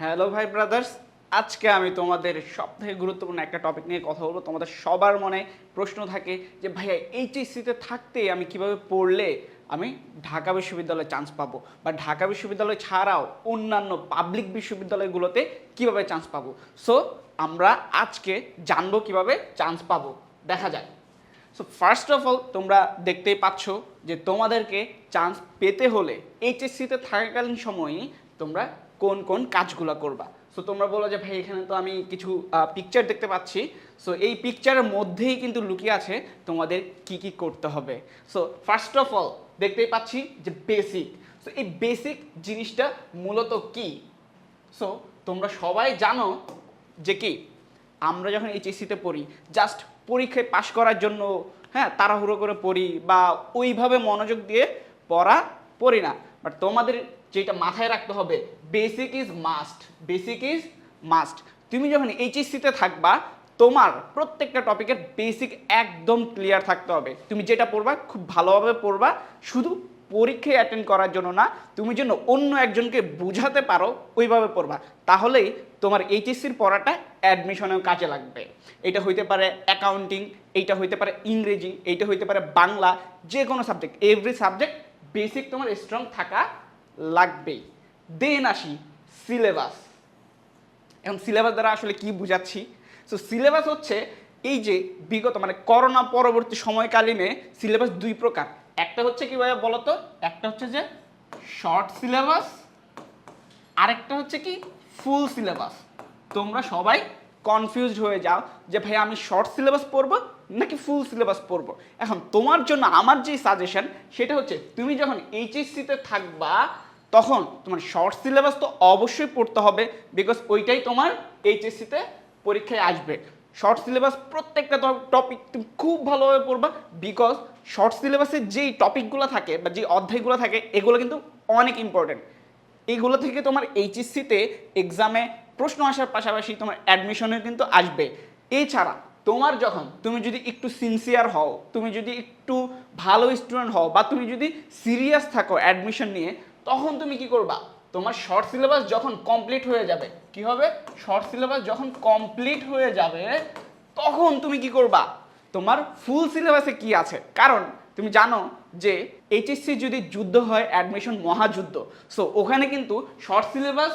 Hello ভাই brothers, আজকে আমি তোমাদের সবথেকে গুরুত্বপূর্ণ একটা টপিক নিয়ে কথা বলব। তোমাদের সবার মনে প্রশ্ন থাকে যে, ভাইয়া, এইচএসসিতে থাকতে আমি কীভাবে পড়লে আমি ঢাকা বিশ্ববিদ্যালয়ে চান্স পাবো? বা ঢাকা বিশ্ববিদ্যালয় ছাড়াও অন্যান্য পাবলিক বিশ্ববিদ্যালয়গুলোতে কীভাবে চান্স পাবো? সো আমরা আজকে জানব কীভাবে চান্স পাবো। দেখা যায় সো ফার্স্ট অফ অল তোমরা দেখতেই পাচ্ছ যে, তোমাদেরকে চান্স পেতে হলে এইচএসসিতে থাকাকালীন সময়ই তোমরা কোন কোন কাজগুলো করবা। সো তোমরা বলো যে, ভাই, এখানে তো আমি কিছু পিকচার দেখতে পাচ্ছি। সো এই পিকচারের মধ্যেই কিন্তু লুকিয়ে আছে তোমাদের কি কি করতে হবে। সো ফার্স্ট অফ অল দেখতেই পাচ্ছি যে বেসিক সো এই বেসিক জিনিসটা মূলত কি? সো তোমরা সবাই জানো যে কি? আমরা যখন এইচএসসিতে পড়ি জাস্ট পরীক্ষায় পাশ করার জন্য হ্যাঁ তাড়াহুড়ো করে পড়ি বা ওইভাবে মনোযোগ দিয়ে পড়া পড়ি না। বাট তোমাদের যেটা মাথায় রাখতে হবে basic is must basic is must তুমি যখন এইচএসসিতে থাকবা, তোমার প্রত্যেকটা টপিকের বেসিক একদম ক্লিয়ার থাকতে হবে। তুমি যেটা পড়বা, খুব ভালোভাবে পড়বা। শুধু পরীক্ষায় অ্যাটেন্ড করার জন্য না, তুমি যেন অন্য একজনকে বুঝাতে পারো, ওইভাবে পড়বা। তাহলেই তোমার এইচএসসির পড়াটা অ্যাডমিশনেও কাজে লাগবে। এটা হইতে পারে অ্যাকাউন্টিং এইটা হইতে পারে ইংরেজি, এইটা হইতে পারে বাংলা যে কোনো সাবজেক্ট এভরি সাবজেক্ট বেসিক তোমার স্ট্রং থাকা লাগবেই। দেন আসি সিলেবাস। এখন সিলেবাস দ্বারা আসলে কি বুঝাচ্ছি? সো সিলেবাস হচ্ছে এই যে বিগত মানে করোনা পরবর্তী সময়কালীনে সিলেবাস দুই প্রকার। একটা হচ্ছে কি ভাইয়া বলতো? একটা হচ্ছে যে শর্ট সিলেবাস আরেকটা হচ্ছে কি ফুল সিলেবাস তোমরা সবাই কনফিউজড হয়ে যাও যে ভাই আমি শর্ট সিলেবাস পড়ব নাকি ফুল সিলেবাস পড়ব? এখন তোমার জন্য আমার যে সাজেশন সেটা হচ্ছে তুমি যখন এইচএসসিতে থাকবা তখন তোমার শর্ট সিলেবাস তো অবশ্যই পড়তে হবে বিকজ ওইটাই তোমার এইচএসসিতে পরীক্ষায় আসবে। শর্ট সিলেবাস প্রত্যেকটা টপিক তুমি খুব ভালোভাবে পড়বা বিকজ শর্ট সিলেবাসে যেই টপিকগুলো থাকে বা যে অধ্যায়গুলো থাকে, এগুলো কিন্তু অনেক ইম্পর্টেন্ট এইগুলো থেকে তোমার এইচএসসিতে এক্সামে প্রশ্ন আসার পাশাপাশি তোমার অ্যাডমিশনে কিন্তু আসবে। এছাড়া তোমার যখন তুমি যদি একটু সিনসিয়ার হও, তুমি যদি একটু ভালো স্টুডেন্ট হও বা তুমি যদি সিরিয়াস থাকো অ্যাডমিশন নিয়ে তখন তুমি কি করবা? তোমার শর্ট সিলেবাস যখন কমপ্লিট হয়ে যাবে, কি হবে? শর্ট সিলেবাস যখন কমপ্লিট হয়ে যাবে, তখন তুমি কি করবা? তোমার ফুল সিলেবাসে কি আছে? কারণ তুমি জানো যে এইচএসসি যদি যুদ্ধ হয় অ্যাডমিশন মহাযুদ্ধ। সো ওখানে কিন্তু শর্ট সিলেবাস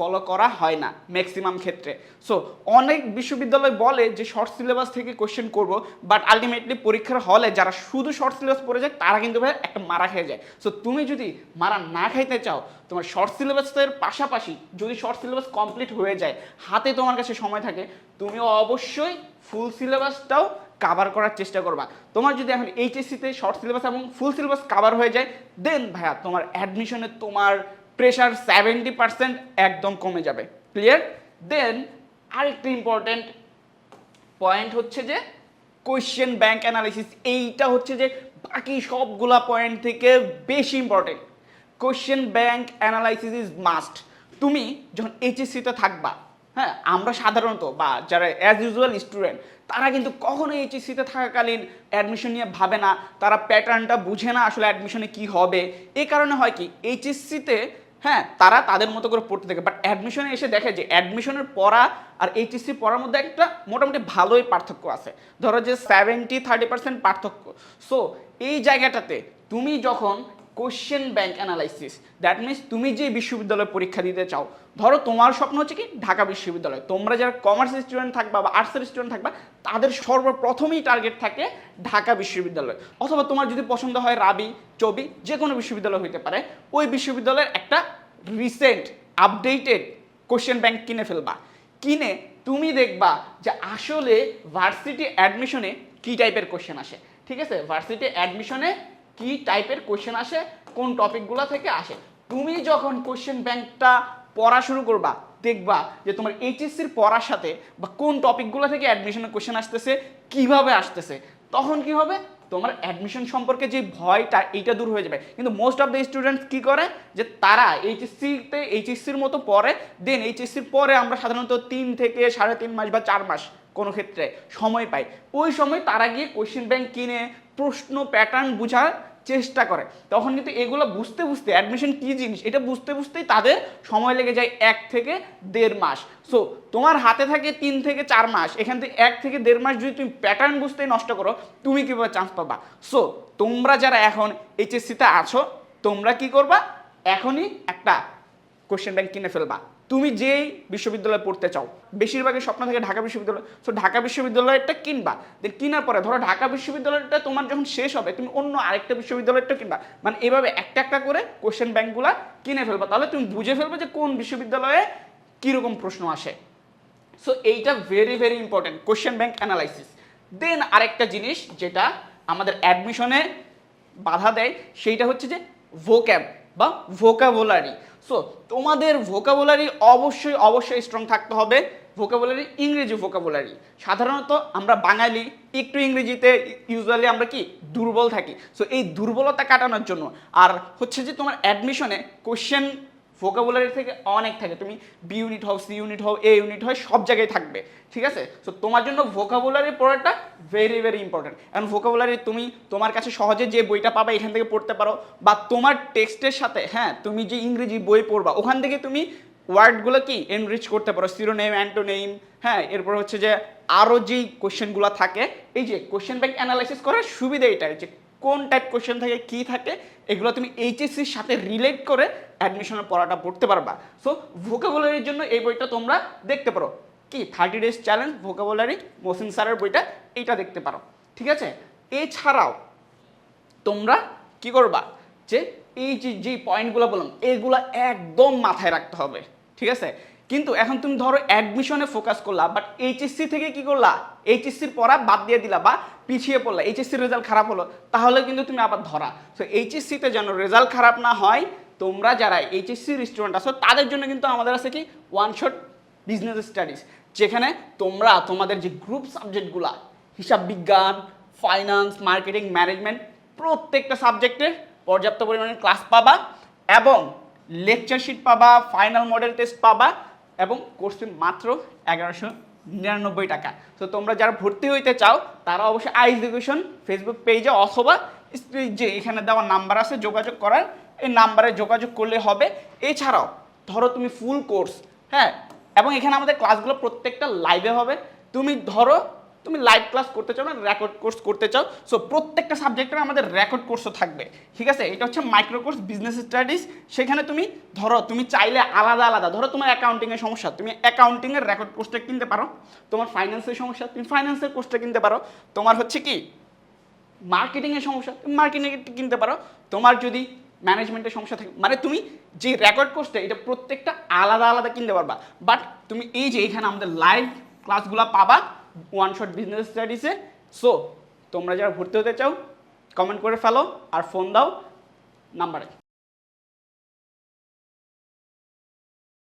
ফলো করা হয় না ম্যাক্সিমাম ক্ষেত্রে। সো অনেক বিশ্ববিদ্যালয় বলে যে শর্ট সিলেবাস থেকে কোয়েশ্চেন করব বাট আলটিমেটলি পরীক্ষার হলে যারা শুধু শর্ট সিলেবাস পড়ে যায়, তারা কিন্তু ভাই একটা মারা খেয়ে যায়। সো তুমি যদি মারা না খাইতে চাও, তোমার শর্ট সিলেবাসের পাশাপাশি যদি শর্ট সিলেবাস কমপ্লিট হয়ে যায়, হাতে তোমার কাছে সময় থাকে, তুমিও অবশ্যই ফুল সিলেবাসটাও কাভার করার চেষ্টা করবা। তোমার যদি এখন এইচএসসিতে শর্ট সিলেবাস এবং ফুল সিলেবাস কাভার হয়ে যায় দেন ভাইয়া তোমার অ্যাডমিশনে তোমার প্রেশার সেভেন্টি পার্সেন্ট একদম কমে যাবে। ক্লিয়ার দেন আরেকটা ইম্পর্টেন্ট পয়েন্ট হচ্ছে যে কোয়েশ্চেন ব্যাংক অ্যানালিসিস এইটা হচ্ছে যে, বাকি সবগুলা পয়েন্ট থেকে বেশি important question bank analysis is must তুমি যখন এইচএসসিতে থাকবা হ্যাঁ আমরা সাধারণত বা যারা অ্যাজ ইউজুয়াল স্টুডেন্ট তারা কিন্তু কখনো এইচএসসিতে থাকাকালীন অ্যাডমিশন নিয়ে ভাবে না। তারা প্যাটার্নটা বুঝে না আসলে অ্যাডমিশনে কি হবে। এই কারণে হয় কি এইচএসসিতে হ্যাঁ তারা তাদের মতো করে পড়তে থাকে বাট অ্যাডমিশনে এসে দেখে যে অ্যাডমিশনের পড়া আর এইচএসসি পড়ার মধ্যে একটা মোটামুটি ভালোই পার্থক্য আছে। ধরো যে সেভেন্টি থার্টি পার্সেন্ট পার্থক্য। সো এই জায়গাটাতে তুমি যখন question bank analysis that means তুমি যে বিশ্ববিদ্যালয়ে পরীক্ষা দিতে চাও, ধরো তোমার স্বপ্ন হচ্ছে কি, ঢাকা বিশ্ববিদ্যালয়। তোমরা যারা কমার্স স্টুডেন্ট থাকবা বা আর্টসের স্টুডেন্ট থাকবা, তাদের সর্বপ্রথমেই টার্গেট থাকে ঢাকা বিশ্ববিদ্যালয়। অথবা তোমার যদি পছন্দ হয় রাবি, চবি যে কোনো বিশ্ববিদ্যালয় হইতে পারে, ওই বিশ্ববিদ্যালয়ের একটা রিসেন্ট আপডেটেড কোশ্চেন ব্যাংক কিনে ফেলবা। কিনে তুমি দেখবা যে আসলে ভার্সিটি অ্যাডমিশনে কী টাইপের কোশ্চেন আসে। ঠিক আছে? ভার্সিটি অ্যাডমিশনে কি টাইপের কোশ্চেন আসে, কোন টপিকগুলো থেকে আসে। তুমি যখন কোশ্চেন ব্যাংকটা পড়া শুরু করবা, দেখবা যে তোমার এইচএসসির পড়ার সাথে বা কোন টপিকগুলো থেকে অ্যাডমিশনের কোশ্চেন আসতেছে, কীভাবে আসতেছে, তখন কি হবে? তোমার অ্যাডমিশন সম্পর্কে যে ভয়টা, এইটা দূর হয়ে যাবে। কিন্তু মোস্ট অফ দ্য স্টুডেন্টস কি করে? যে তারা এইচএসসিতে এইচএসসির মতো পড়ে দেন এইচএসসির পরে আমরা সাধারণত তিন থেকে সাড়ে তিন মাস বা চার মাস কোনো ক্ষেত্রে সময় পাই। ওই সময় তারা গিয়ে কোশ্চেন ব্যাংক কিনে, প্রশ্ন প্যাটার্ন বোঝার চেষ্টা করে। তখন কিন্তু এগুলো বুঝতে বুঝতে অ্যাডমিশন কী জিনিস, এটা বুঝতে বুঝতেই তাদের সময় লেগে যায় এক থেকে দেড় মাস। সো তোমার হাতে থাকে তিন থেকে চার মাস, এখান থেকে এক থেকে দেড় মাস যদি তুমি প্যাটার্ন বুঝতেই নষ্ট করো, তুমি কীভাবে চান্স পাবা? সো তোমরা যারা এখন এইচএসসিতে আছো, তোমরা কি করবা? এখনই একটা কোশ্চেন ব্যাংক কিনে ফেলবা। তুমি যেই বিশ্ববিদ্যালয়ে পড়তে চাও, বেশিরভাগই স্বপ্ন থাকে ঢাকা বিশ্ববিদ্যালয়। সো ঢাকা বিশ্ববিদ্যালয়টা কিনবা। দেন কেনার পরে, ধরো ঢাকা বিশ্ববিদ্যালয়টা তোমার যখন শেষ হবে, তুমি অন্য আরেকটা বিশ্ববিদ্যালয়টা কিনবা। মানে এভাবে একটা একটা করে কোশ্চেন ব্যাংকগুলা কিনে ফেলবা। তাহলে তুমি বুঝে ফেলবে যে কোন বিশ্ববিদ্যালয়ে কীরকম প্রশ্ন আসে। সো এইটা very very important question bank analysis then আরেকটা জিনিস যেটা আমাদের অ্যাডমিশনে বাধা দেয়, সেইটা হচ্ছে যে ভোক্যাব বা ভোকাবুলারি সো তোমাদের ভোকাবুলারি অবশ্যই অবশ্যই স্ট্রং থাকতে হবে। ভোকাবুলারি ইংরেজি ভোকাবুলারি সাধারণত আমরা বাঙালি, একটু ইংরেজিতে ইউজুয়ালি আমরা কি, দুর্বল থাকি। সো এই দুর্বলতা কাটানোর জন্য। আর হচ্ছে যে তোমার অ্যাডমিশনে কোশ্চেন ভোকাবুলারি থেকে অনেক থাকে। তুমি বি ইউনিট হও সি ইউনিট হও এ ইউনিট হয়, সব জায়গায় থাকবে, ঠিক আছে? সো তোমার জন্য ভোকাবুলারি পড়াটা ভেরি ভেরি ইম্পর্টেন্ট কারণ ভোকাবুলারি তুমি তোমার কাছে সহজে যে বইটা পাবা, এখান থেকে পড়তে পারো। বা তোমার টেক্সটের সাথে হ্যাঁ তুমি যে ইংরেজি বই পড়বা, ওখান থেকে তুমি ওয়ার্ডগুলো কি এনরিচ করতে পারো? সিরোনেম অ্যান্টোনেম হ্যাঁ এরপর হচ্ছে যে আরও যেই কোশ্চেনগুলো থাকে, এই যে কোশ্চেন ব্যাংক অ্যানালাইসিস করার সুবিধা এটাই যে কোন টাইপ কোশ্চেন থাকে, কী থাকে, এগুলো তুমি এইচএসসির সাথে রিলেট করে অ্যাডমিশনের পড়াটা পড়তে পারবা। সো ভোকাবুলারির জন্য এই বইটা তোমরা দেখতে পারো। কি? Thirty days challenge vocabulary Mohsin স্যারের বইটা, এইটা দেখতে পারো। ঠিক আছে? এছাড়াও, তোমরা কি করবা? যে, এই যে যে পয়েন্টগুলো বললাম, এগুলো একদম মাথায় রাখতে হবে। ঠিক আছে? কিন্তু এখন তুমি ধরো অ্যাডমিশনে ফোকাস করলা বাট এইচএসসি থেকে কি করলা? এইচএসসির পড়া বাদ দিয়ে দিলা বা পিছিয়ে পড়লা এইচএসসির রেজাল্ট খারাপ হলো, তাহলে কিন্তু তুমি আবার ধরা। সো এইচএসসিতে যেন রেজাল্ট খারাপ না হয়, তোমরা যারা এইচএসসির স্টুডেন্ট আছো, তাদের জন্য কিন্তু আমাদের আছে কি? ওয়ান শট বিজনেস স্টাডিজ যেখানে তোমরা, তোমাদের যে গ্রুপ সাবজেক্টগুলা হিসাব বিজ্ঞান ফাইন্যান্স মার্কেটিং ম্যানেজমেন্ট প্রত্যেকটা সাবজেক্টে পর্যাপ্ত পরিমাণে ক্লাস পাবা এবং লেকচার শিট পাবা ফাইনাল মডেল টেস্ট পাবা এবং কোর্স মাত্র এগারোশো নিরানব্বই টাকা। তো তোমরা যারা ভর্তি হইতে চাও, তারা অবশ্যই আই এডুকেশন ফেসবুক পেজে অথবা যে এখানে দেওয়া নাম্বার আছে, যোগাযোগ করার, এই নাম্বারে যোগাযোগ করলে হবে। এছাড়াও, ধরো তুমি ফুল কোর্স হ্যাঁ? এবং এখানে আমাদের ক্লাসগুলো প্রত্যেকটা লাইভে হবে। তুমি ধরো তুমি লাইভ ক্লাস করতে চাও না রেকর্ড কোর্স করতে চাও সো প্রত্যেকটা সাবজেক্টের আমাদের রেকর্ড কোর্সও থাকবে। ঠিক আছে? এটা হচ্ছে মাইক্রো কোর্স বিজনেস স্টাডিজ সেখানে তুমি, ধরো, তুমি চাইলে আলাদা আলাদা, ধরো তোমার অ্যাকাউন্টিংয়ের সমস্যা, তুমি অ্যাকাউন্টিংয়ের রেকর্ড কোর্সটা কিনতে পারো। তোমার ফাইন্যান্সের সমস্যা, তুমি ফাইন্যান্সের কোর্সটা কিনতে পারো। তোমার হচ্ছে কি মার্কেটিংয়ের সমস্যা, তুমি মার্কেটিং কিনতে পারো। তোমার যদি ম্যানেজমেন্টের সমস্যা থাকে মানে তুমি যে রেকর্ড কোর্সটা এটা প্রত্যেকটা আলাদা আলাদা কিনতে পারবা। বাট তুমি এই যে এখানে আমাদের লাইভ ক্লাসগুলো পাবা ওয়ান শট বিজনেস স্টাডিসে সো তোমরা যারা ভর্তি হতে চাও কমেন্ট করে ফেলো আর ফোন দাও নাম্বারে